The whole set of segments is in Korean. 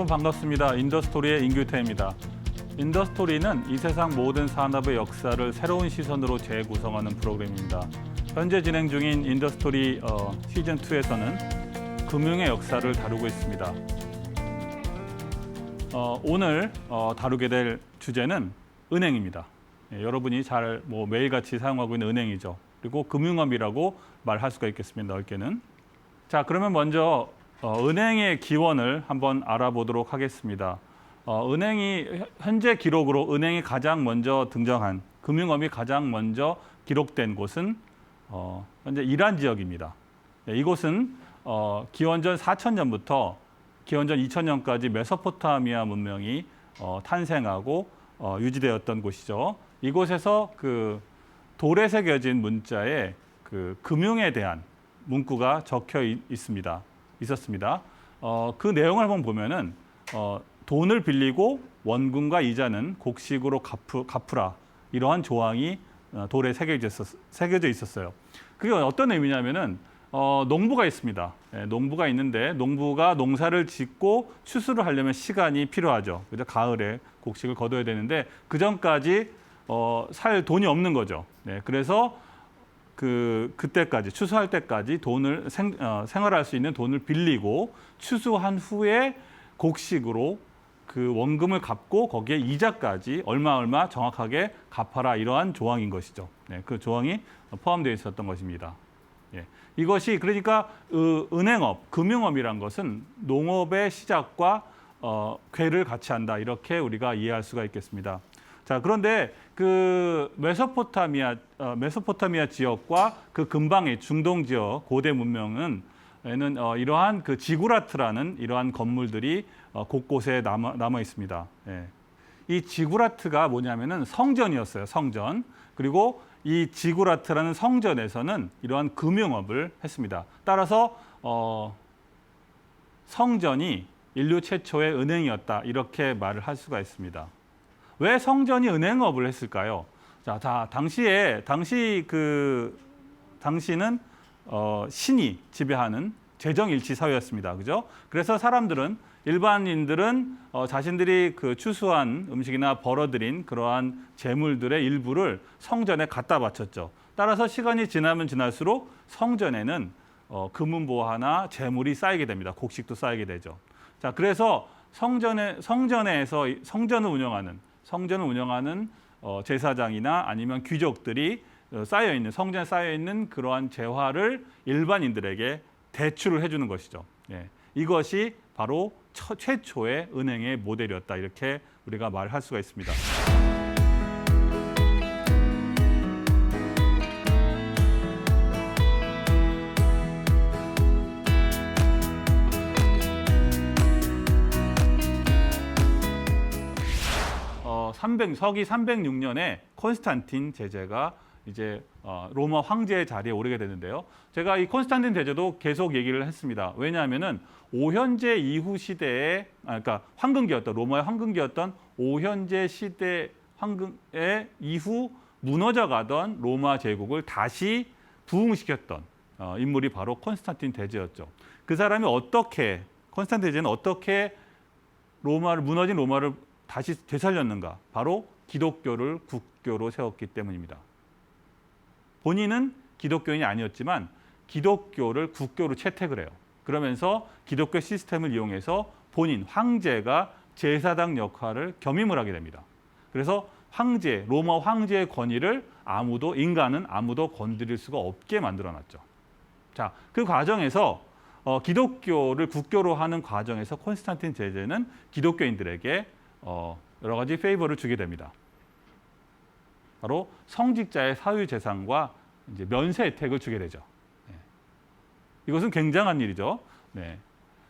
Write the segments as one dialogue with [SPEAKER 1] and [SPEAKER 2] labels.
[SPEAKER 1] 여러분 반갑습니다. 인더스토리의 인규태입니다. 인더스토리는 이 세상 모든 산업의 역사를 새로운 시선으로 재구성하는 프로그램입니다. 현재 진행 중인 인더스토리 어, 시즌 2에서는 금융의 역사를 다루고 있습니다. 어, 오늘 어, 다루게 될 주제는 은행입니다. 예, 여러분이 잘 뭐 매일같이 사용하고 있는 은행이죠. 그리고 금융업이라고 말할 수가 있겠습니다. 넓게는. 자, 그러면 먼저 어, 은행의 기원을 한번 알아보도록 하겠습니다. 어, 은행이 현재 기록으로 은행이 가장 먼저 등장한 금융업이 가장 먼저 기록된 곳은 어, 현재 이란 지역입니다. 네, 이곳은 어, 기원전 4천년부터 기원전 2000년까지 메소포타미아 문명이 어, 탄생하고 어, 유지되었던 곳이죠. 이곳에서 그 돌에 새겨진 문자에 그 금융에 대한 문구가 적혀 있, 있습니다. 있었습니다. 어, 그 내용을 한번 보면은 어, 돈을 빌리고 원금과 이자는 곡식으로 갚으, 갚으라 이러한 조항이 어, 돌에 새겨져, 있었, 있었 어요. 그게 어떤 의미냐면은 어, 농부가 있습니다. 예, 농부가 있는데 농부가 농사를 짓고 추수를 하려면 시간이 필요하죠. 그죠? 가을에 곡식을 거둬야 되는데 그 전까지 어, 살 돈이 없는 거죠. 네, 그래서 그 그때까지 추수할 때까지 돈을 생, 어, 생활할 수 있는 돈을 빌리고 추수한 후에 곡식으로 그 원금을 갚고 거기에 이자까지 얼마 얼마 정확하게 갚아라 이러한 조항인 것이죠. 네, 그 조항이 포함되어 있었던 것입니다. 예. 이것이 그러니까 그 은행업, 금융업이란 것은 농업의 시작과 어, 궤를 같이 한다 이렇게 우리가 이해할 수가 있겠습니다. 자 그런데 그 메소포타미아 어, 메소포타미아 지역과 그 근방의 중동 지역 고대 문명은 에는 어, 이러한 그 지구라트라는 이러한 건물들이 어, 곳곳에 남아, 남아 있습니다. 예. 이 지구라트가 뭐냐면은 성전이었어요. 성전. 그리고 이 지구라트라는 성전에서는 이러한 금융업을 했습니다. 따라서 어, 성전이 인류 최초의 은행이었다 이렇게 말을 할 수가 있습니다. 왜 성전이 은행업을 했을까요? 자, 다 당시에 당시 그 당시는 어, 신이 지배하는 재정일치 사회였습니다. 그죠? 그래서 사람들은 일반인들은 어, 자신들이 그 추수한 음식이나 벌어들인 그러한 재물들의 일부를 성전에 갖다 바쳤죠. 따라서 시간이 지나면 지날수록 성전에는 어, 금은보화나 재물이 쌓이게 됩니다. 곡식도 쌓이게 되죠. 자, 그래서 성전에 성전에서 성전을 운영하는 성전을 운영하는 어, 제사장이나 아니면 귀족들이 어, 쌓여 있는 성전에 쌓여 있는 그러한 재화를 일반인들에게 대출을 해주는 것이죠. 예. 이것이 바로 처, 최초의 은행의 모델이었다 이렇게 우리가 말할 수가 있습니다. 300 서기 306년에 콘스탄틴 제제가 이제 어, 로마 황제의 자리에 오르게 되는데요. 제가 이 콘스탄틴 제제도 계속 얘기를 했습니다. 왜냐하면은 오현제 이후 시대에 아, 그러니까 황금기였던 로마의 황금기였던 오현제 시대 황금의 이후 무너져 가던 로마 제국을 다시 부흥시켰던 어, 인물이 바로 콘스탄틴 대제였죠. 그 사람이 어떻게 콘스탄틴 대제는 어떻게 로마를 무너진 로마를 다시 되살렸는가? 바로 기독교를 국교로 세웠기 때문입니다. 본인은 기독교인이 아니었지만 기독교를 국교로 채택을 해요. 그러면서 기독교 시스템을 이용해서 본인 황제가 제사장 역할을 겸임을 하게 됩니다. 그래서 황제, 로마 황제의 권위를 아무도 인간은 아무도 건드릴 수가 없게 만들어 놨죠. 자, 그 과정에서 어, 기독교를 국교로 하는 과정에서 콘스탄틴 제제는 기독교인들에게 어, 여러 가지 페이버를 주게 됩니다. 바로 성직자의 사유 재산과 이제 면세 혜택을 주게 되죠. 네. 이것은 굉장한 일이죠. 네.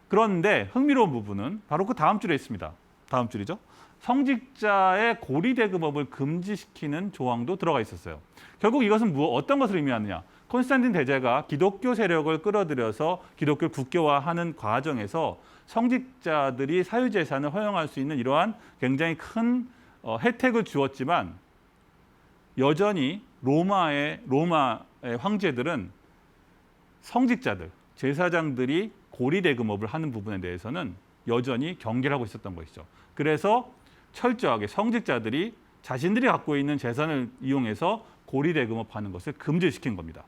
[SPEAKER 1] 그런데 흥미로운 부분은 바로 그 다음 줄에 있습니다. 다음 줄이죠. 성직자의 고리 대금업을 금지시키는 조항도 들어가 있었어요. 결국 이것은 무 어떤 것을 의미하느냐? 콘스탄틴 대제가 기독교 세력을 끌어들여서 기독교 국교화하는 과정에서 성직자들이 사유재산을 허용할 수 있는 이러한 굉장히 큰 어, 혜택을 주었지만 여전히 로마의 로마의 황제들은 성직자들 제사장들이 고리 대금업을 하는 부분에 대해서는 여전히 경계를 하고 있었던 것이죠. 그래서 철저하게 성직자들이 자신들이 갖고 있는 재산을 이용해서 고리 대금업하는 것을 금지시킨 겁니다.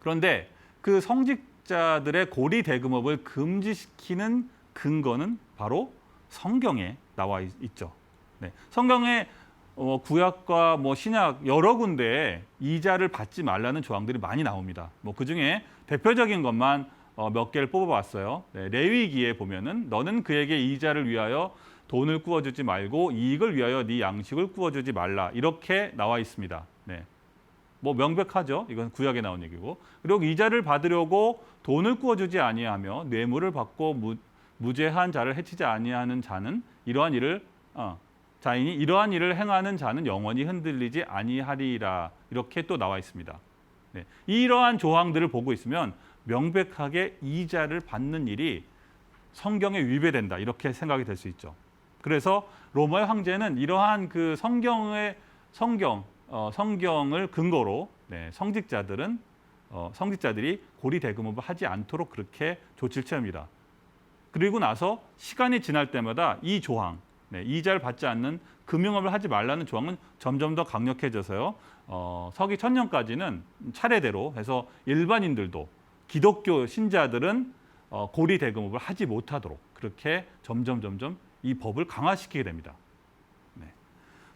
[SPEAKER 1] 그런데 그 성직자들의 고리 대금업을 금지시키는 근거는 바로 성경에 나와 있, 죠 네. 성경에 어, 구약과 뭐 신약 여러 군데에 이자를 받지 말라는 조항들이 많이 나옵니다. 뭐 그 중에 대표적인 것만 어, 몇 개를 뽑아봤어요. 네, 레위기에 보면은 너는 그에게 이자를 위하여 돈을 구워주지 말고 이익을 위하여 네 양식을 구워주지 말라 이렇게 나와 있습니다. 네. 뭐 명백하죠. 이건 구약에 나온 얘기고. 그리고 이자를 받으려고 돈을 구워주지 아니하며 뇌물을 받고 무, 무죄한 자를 해치지 아니하는 자는 이러한 일을 어, 자인이 이러한 일을 행하는 자는 영원히 흔들리지 아니하리라 이렇게 또 나와 있습니다. 네. 이러한 조항들을 보고 있으면 명백하게 이자를 받는 일이 성경에 위배된다 이렇게 생각이 될 수 있죠. 그래서 로마의 황제는 이러한 그 성경의 성경 어, 성경을 근거로 네, 성직자들은 어, 성직자들이 고리 대금업을 하지 않도록 그렇게 조치를 취합니다. 그리고 나서 시간이 지날 때마다 이 조항 네, 이자를 받지 않는 금융업을 하지 말라는 조항은 점점 더 강력해져서요. 어, 서기 천년까지는 차례대로 해서 일반인들도 기독교 신자들은 어, 고리 대금업을 하지 못하도록 그렇게 점점 점점 이 법을 강화시키게 됩니다. 네.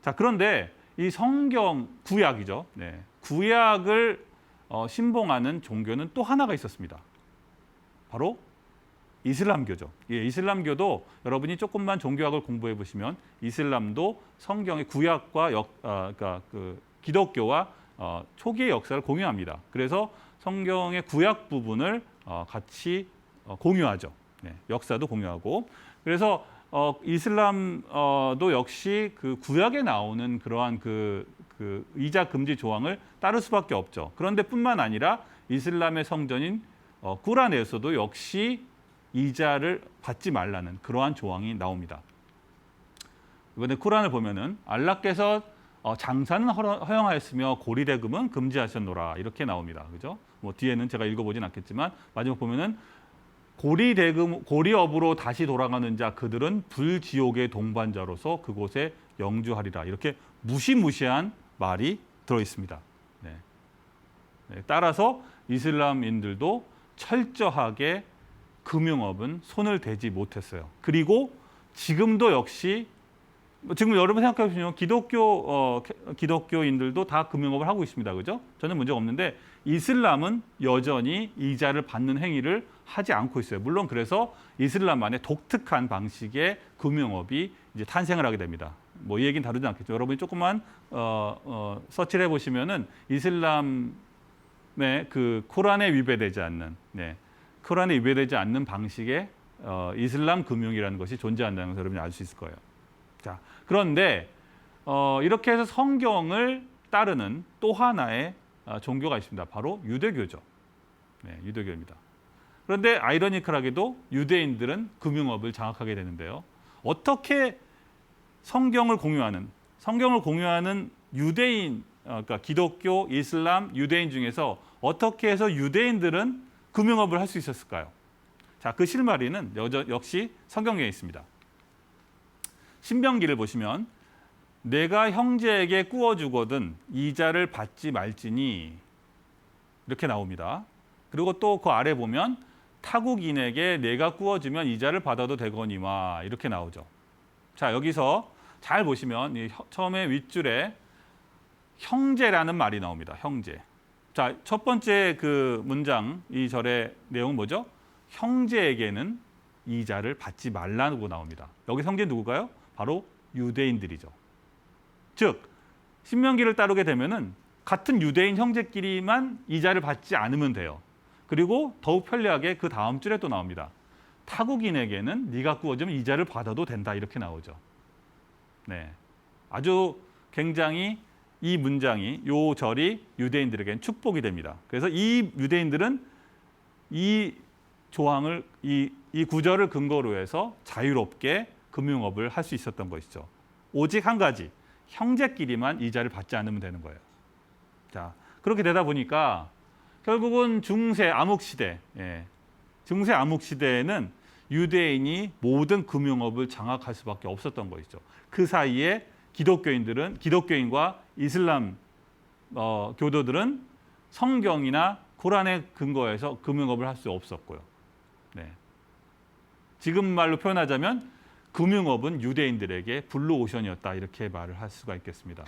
[SPEAKER 1] 자 그런데 이 성경 구약이죠. 네. 구약을 어, 신봉하는 종교는 또 하나가 있었습니다. 바로 이슬람교죠. 예, 이슬람교도 여러분이 조금만 종교학을 공부해 보시면 이슬람도 성경의 구약과 역, 어, 그러니까 그 기독교와 어, 초기의 역사를 공유합니다. 그래서 성경의 구약 부분을 어, 같이 어, 공유하죠. 네, 역사도 공유하고 그래서 어, 이슬람도 역시 그 구약에 나오는 그러한 그, 그 이자 금지 조항을 따를 수밖에 없죠. 그런데 뿐만 아니라 이슬람의 성전인 어, 꾸란에서도 역시 이자를 받지 말라는 그러한 조항이 나옵니다. 이번에 쿠란을 보면은 알라께서 어, 장사는 허- 허용하였으며 고리대금은 금지하셨노라 이렇게 나옵니다. 그죠? 뭐 뒤에는 제가 읽어보진 않겠지만 마지막 보면은 고리 대금 고리업으로 다시 돌아가는 자 그들은 불지옥의 동반자로서 그곳에 영주하리라 이렇게 무시무시한 말이 들어 있습니다. 네. 네, 따라서 이슬람인들도 철저하게 금융업은 손을 대지 못했어요. 그리고 지금도 역시 뭐 지금 여러분 생각해 보시면 기독교 어, 개- 기독교인들도 다 금융업을 하고 있습니다. 그죠? 전혀 문제가 없는데 이슬람은 여전히 이자를 받는 행위를 하지 않고 있어요. 물론 그래서 이슬람만의 독특한 방식의 금융업이 이제 탄생을 하게 됩니다. 뭐 이 얘기는 다루지 않겠죠. 여러분이 조금만 어, 어, 서치를 해 보시면은 이슬람의 그 코란에 위배되지 않는 네. 코란에 위배되지 않는 방식의 어, 이슬람 금융이라는 것이 존재한다는 것을 여러분이 알 수 있을 거예요. 자, 그런데 어, 이렇게 해서 성경을 따르는 또 하나의 어, 종교가 있습니다. 바로 유대교죠. 네, 유대교입니다. 그런데 아이러니컬하게도 유대인들은 금융업을 장악하게 되는데요. 어떻게 성경을 공유하는 성경을 공유하는 유대인 어, 그러니까 기독교, 이슬람, 유대인 중에서 어떻게 해서 유대인들은 금융업을 할 수 있었을까요? 자, 그 실마리는 여저, 역시 성경에 있습니다. 신명기를 보시면 내가 형제에게 꾸어 주거든 이자를 받지 말지니 이렇게 나옵니다. 그리고 또 그 아래 보면 타국인에게 내가 꾸어 주면 이자를 받아도 되거니와 이렇게 나오죠. 자, 여기서 잘 보시면 처음에 윗줄에 형제라는 말이 나옵니다. 형제. 자, 첫 번째 그 문장 이 절의 내용은 뭐죠? 형제에게는 이자를 받지 말라고 나옵니다. 여기 형제 누구가요? 바로 유대인들이죠. 즉 신명기를 따르게 되면은 같은 유대인 형제끼리만 이자를 받지 않으면 돼요. 그리고 더욱 편리하게 그 다음 줄에 또 나옵니다. 타국인에게는 네가 구워주면 이자를 받아도 된다 이렇게 나오죠. 네, 아주 굉장히 이 문장이 요 절이 유대인들에게는 축복이 됩니다. 그래서 이 유대인들은 이 조항을 이, 이 구절을 근거로 해서 자유롭게 금융업을 할 수 있었던 것이죠. 오직 한 가지 형제끼리만 이자를 받지 않으면 되는 거예요. 자 그렇게 되다 보니까 결국은 중세 암흑 시대, 예, 중세 암흑 시대에는 유대인이 모든 금융업을 장악할 수밖에 없었던 것이죠. 그 사이에 기독교인들은 기독교인과 이슬람 어, 교도들은 성경이나 코란에 근거해서 금융업을 할 수 없었고요. 네. 지금 말로 표현하자면 금융업은 유대인들에게 블루 오션이었다 이렇게 말을 할 수가 있겠습니다.